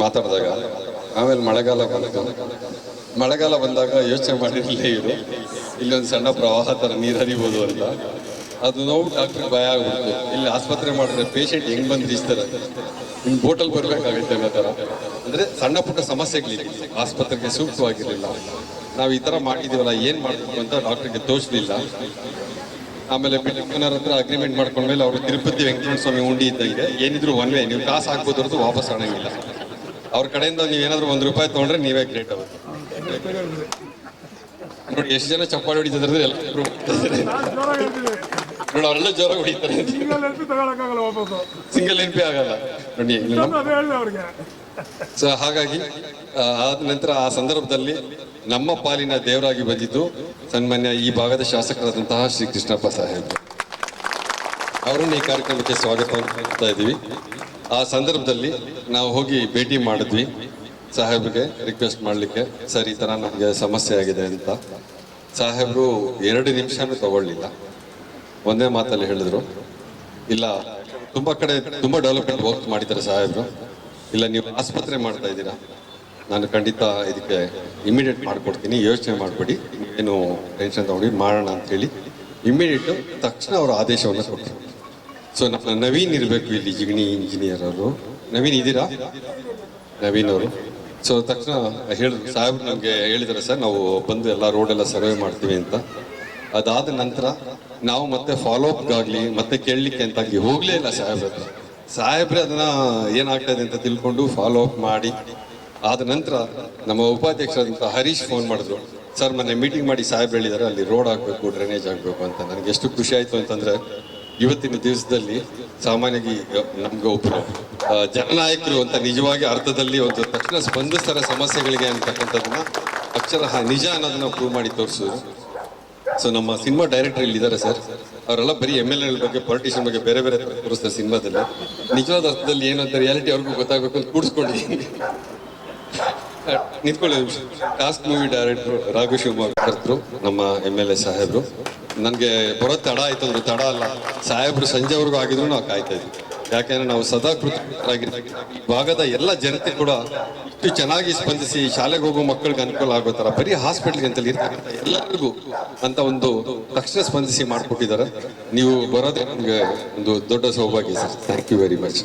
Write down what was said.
ಮಾತಾಡಿದಾಗ, ಆಮೇಲೆ ಮಳೆಗಾಲ ಬಂತು. ಮಳೆಗಾಲ ಬಂದಾಗ ಯೋಚನೆ ಮಾಡಿರಲಿಲ್ಲ ಇವರು. ಇಲ್ಲೊಂದು ಸಣ್ಣ ಪ್ರವಾಹ ಥರ ನೀರು ಹರಿಬೋದು ಅಂತ. ಅದು ನೋವು ಡಾಕ್ಟ್ರಿಗೆ ಭಯ ಆಗ್ಬಿಡ್ತು. ಇಲ್ಲಿ ಆಸ್ಪತ್ರೆ ಮಾಡಿದ್ರೆ ಪೇಷಂಟ್ ಹೆಂಗ್ ಬಂದು ಇಸ್ತಾರೆ ನಿಮ್ಮ ಬೋಟಲ್ ಬರಬೇಕಾಗುತ್ತೆ ಅನ್ನೋ ಥರ. ಅಂದರೆ ಸಣ್ಣ ಪುಟ್ಟ ಸಮಸ್ಯೆಗಳಿದೆ. ಆಸ್ಪತ್ರೆಗೆ ಸೂಕ್ತವಾಗಿರಲಿಲ್ಲ. ನಾವು ಈ ಥರ ಮಾಡಿದ್ದೀವಲ್ಲ ಏನು ಮಾಡಬೇಕು ಅಂತ ಡಾಕ್ಟ್ರಿಗೆ ತೋರಿಸಲಿಲ್ಲ ಆಮೇಲೆ ಬಿಲ್ಕುನರ್ ಹತ್ರ ಅಗ್ರಿಮೆಂಟ್ ಮಾಡ್ಕೊಂಡ್ಮೇಲೆ ಅವರು ತಿರುಪತಿ ವೆಂಕಟೇಶ್ವರ ಸ್ವಾಮಿ ಉಂಡಿ ಇದ್ದಂಗೆ ಏನಿದ್ರು ಒನ್ ವೇ ನೀವು ಕಾಸು ಹಾಕ್ಬೋದ್ರದ್ದು ವಾಪಸ್ ಆಗಂಗಿಲ್ಲ ಅವ್ರ ಕಡೆಯಿಂದ ನೀವೇನಾದ್ರೂ ಒಂದು ರೂಪಾಯಿ ತೊಗೊಂಡ್ರೆ ನೀವೇ ಗ್ರೇಟ್ ಆಗುತ್ತೆ. ನೋಡಿ ಎಷ್ಟು ಜನ ಚಪ್ಪಾಳಿ ಹೊಡಿತಿದ್ರೆ ಎಲ್ಲ ನೋಡಿ ಅವರೆಲ್ಲ ಜ್ವರ ಹೊಡಿತಾರೆ. ಸಿಂಗಲ್ ಎಂಪಿ ಎನ್ ಪಿ ಆಗಲ್ಲ. ನೋಡಿ ಸೊ ಹಾಗಾಗಿ ಆದ ನಂತರ ಆ ಸಂದರ್ಭದಲ್ಲಿ ನಮ್ಮ ಪಾಲಿನ ದೇವರಾಗಿ ಬಂದಿದ್ದು ಸನ್ಮಾನ್ಯ ಈ ಭಾಗದ ಶಾಸಕರಾದಂತಹ ಶ್ರೀ ಕೃಷ್ಣಪ್ಪ ಸಾಹೇಬ್ ಅವರನ್ನು ಈ ಕಾರ್ಯಕ್ರಮಕ್ಕೆ ಸ್ವಾಗತ ಮಾಡ್ತಾ ಇದ್ದೀವಿ. ಆ ಸಂದರ್ಭದಲ್ಲಿ ನಾವು ಹೋಗಿ ಭೇಟಿ ಮಾಡಿದ್ವಿ. ಸಾಹೇಬ್ರಿಗೆ ರಿಕ್ವೆಸ್ಟ್ ಮಾಡಲಿಕ್ಕೆ. ಸರ್, ಈ ಥರ ನಮಗೆ ಸಮಸ್ಯೆ ಆಗಿದೆ ಅಂತ. ಸಾಹೇಬರು ಎರಡು ನಿಮಿಷನೂ ತಗೊಳ್ಳಿಲ್ಲ. ಒಂದೇ ಮಾತಲ್ಲಿ ಹೇಳಿದ್ರು. ಇಲ್ಲ, ತುಂಬ ಕಡೆ ತುಂಬ ಡೆವಲಪ್ಮೆಂಟ್ ವರ್ಕ್ ಮಾಡಿದ್ದಾರೆ ಸಾಹೇಬ್ರು. ಇಲ್ಲ, ನೀವು ಆಸ್ಪತ್ರೆ ಮಾಡ್ತಾ ಇದ್ದೀರಾ? ನಾನು ಖಂಡಿತ ಇದಕ್ಕೆ ಇಮಿಡಿಯೇಟ್ ಮಾಡಿಕೊಡ್ತೀನಿ. ಯೋಚನೆ ಮಾಡಿಬಿಡಿ. ಏನು ಟೆನ್ಷನ್ ತಗೊಂಡು ಮಾಡೋಣ ಅಂತ ಹೇಳಿ ಇಮಿಡಿಯೇಟು ತಕ್ಷಣ ಅವರು ಆದೇಶವನ್ನು ಕೊಟ್ಟರು. ಸೊ ನಮ್ಮ ನವೀನ್ ಇರಬೇಕು ಇಲ್ಲಿ, ಜಿಗಣಿ ಇಂಜಿನಿಯರ್ ಅವರು. ನವೀನ್ ಇದ್ದೀರಾ? ನವೀನ್ ಅವರು. ಸೊ ತಕ್ಷಣ ಹೇಳಿದ್ರು ಸಾಹೇಬ್ರು ನಮಗೆ ಹೇಳಿದ್ದಾರೆ ಸರ್, ನಾವು ಬಂದು ಎಲ್ಲ ರೋಡೆಲ್ಲ ಸರ್ವೆ ಮಾಡ್ತೀವಿ ಅಂತ. ಅದಾದ ನಂತರ ನಾವು ಮತ್ತೆ ಫಾಲೋ ಅಪ್ಗಾಗಲಿ ಮತ್ತೆ ಕೇಳಲಿಕ್ಕೆ ಅಂತಾಗಲಿ ಹೋಗಲೇ ಇಲ್ಲ ಸಾಹೇಬ್ರ. ಸಾಹೇಬ್ರೆ ಅದನ್ನ ಇದೆ ಅಂತ ತಿಳ್ಕೊಂಡು ಫಾಲೋ ಅಪ್ ಮಾಡಿ. ಆದ ನಂತರ ನಮ್ಮ ಉಪಾಧ್ಯಕ್ಷರಾದಂಥ ಹರೀಶ್ ಫೋನ್ ಮಾಡಿದ್ರು. ಸರ್, ಮೊನ್ನೆ ಮೀಟಿಂಗ್ ಮಾಡಿ ಸಾಹೇಬ್ರು ಹೇಳಿದ್ದಾರೆ ಅಲ್ಲಿ ರೋಡ್ ಆಗಬೇಕು ಡ್ರೈನೇಜ್ ಆಗಬೇಕು ಅಂತ. ನನಗೆ ಎಷ್ಟು ಖುಷಿ ಆಯಿತು ಅಂತಂದ್ರೆ ಇವತ್ತಿನ ದಿವಸದಲ್ಲಿ ಸಾಮಾನ್ಯವಾಗಿ ನಮ್ಗೆ ಒಬ್ರು ಜನನಾಯಕರು ಅಂತ ನಿಜವಾಗಿ ಅರ್ಥದಲ್ಲಿ ಒಂದು ತಕ್ಷಣ ಸ್ಪಂದಿಸ್ತಾರ ಸಮಸ್ಯೆಗಳಿಗೆ ಅಂತಕ್ಕಂಥದ್ದನ್ನ. ಅಕ್ಷರ ನಿಜ ಅನ್ನೋದನ್ನ ಪ್ರೂವ್ ಮಾಡಿ ತೋರಿಸೋದು ಸೊ ನಮ್ಮ ಸಿನಿಮಾ ಡೈರೆಕ್ಟರ್ ಇಲ್ಲಿ ಇದ್ದಾರೆ ಸರ್. ಅವರೆಲ್ಲ ಬರೀ ಎಂ ಎಲ್ ಬಗ್ಗೆ ಪೊಲಿಟಿಷಿಯನ್ ಬಗ್ಗೆ ಬೇರೆ ಬೇರೆ ತರ ತೋರಿಸ್ತಾರೆ ಸಿನಿಮಾದಲ್ಲಿ. ನಿಜವಾದ ಅರ್ಥದಲ್ಲಿ ಏನಂತ ರಿಯಾಲಿಟಿ ಅವ್ರಿಗೂ ಗೊತ್ತಾಗಬೇಕು ಅಂತ ಕೂಡಿಸ್ಕೊಂಡಿದ್ದೀನಿ. ನಿಂತ್ಕೊಳ್ಳಿ task movie director Raghu Shivamogga ಕರ್ತರು ನಮ್ಮ ಎಂ ಎಲ್ ಎ ಸಾಹೇಬ್ರು. ನನಗೆ ಬರೋ ತಡ ಆಯ್ತು ಅಂದ್ರೆ ತಡ ಅಲ್ಲ. ಸಾಹೇಬ್ರು ಸಂಜೆವರೆಗೂ ಆಗಿದ್ರು ನಾವು ಕಾಯ್ತಾ ಇದ್ವಿ. ಯಾಕೆಂದ್ರೆ ನಾವು ಸದಾ ಈ ಭಾಗದ ಎಲ್ಲ ಜನತೆ ಕೂಡ ಇಷ್ಟು ಚೆನ್ನಾಗಿ ಸ್ಪಂದಿಸಿ ಶಾಲೆಗೆ ಹೋಗೋ ಮಕ್ಕಳಿಗೆ ಅನುಕೂಲ ಆಗೋ ಥರ, ಬರೀ ಹಾಸ್ಪಿಟ್ಲ್ಗೆ ಅಂತಲ್ಲಿ ಎಲ್ಲರಿಗೂ ಅಂತ ಒಂದು ತಕ್ಷಣ ಸ್ಪಂದಿಸಿ ಮಾಡಿಕೊಟ್ಟಿದ್ದಾರೆ. ನೀವು ಬರೋದೇ ನಮ್ಗೆ ಒಂದು ದೊಡ್ಡ ಸೌಭಾಗ್ಯ sir. Thank you very much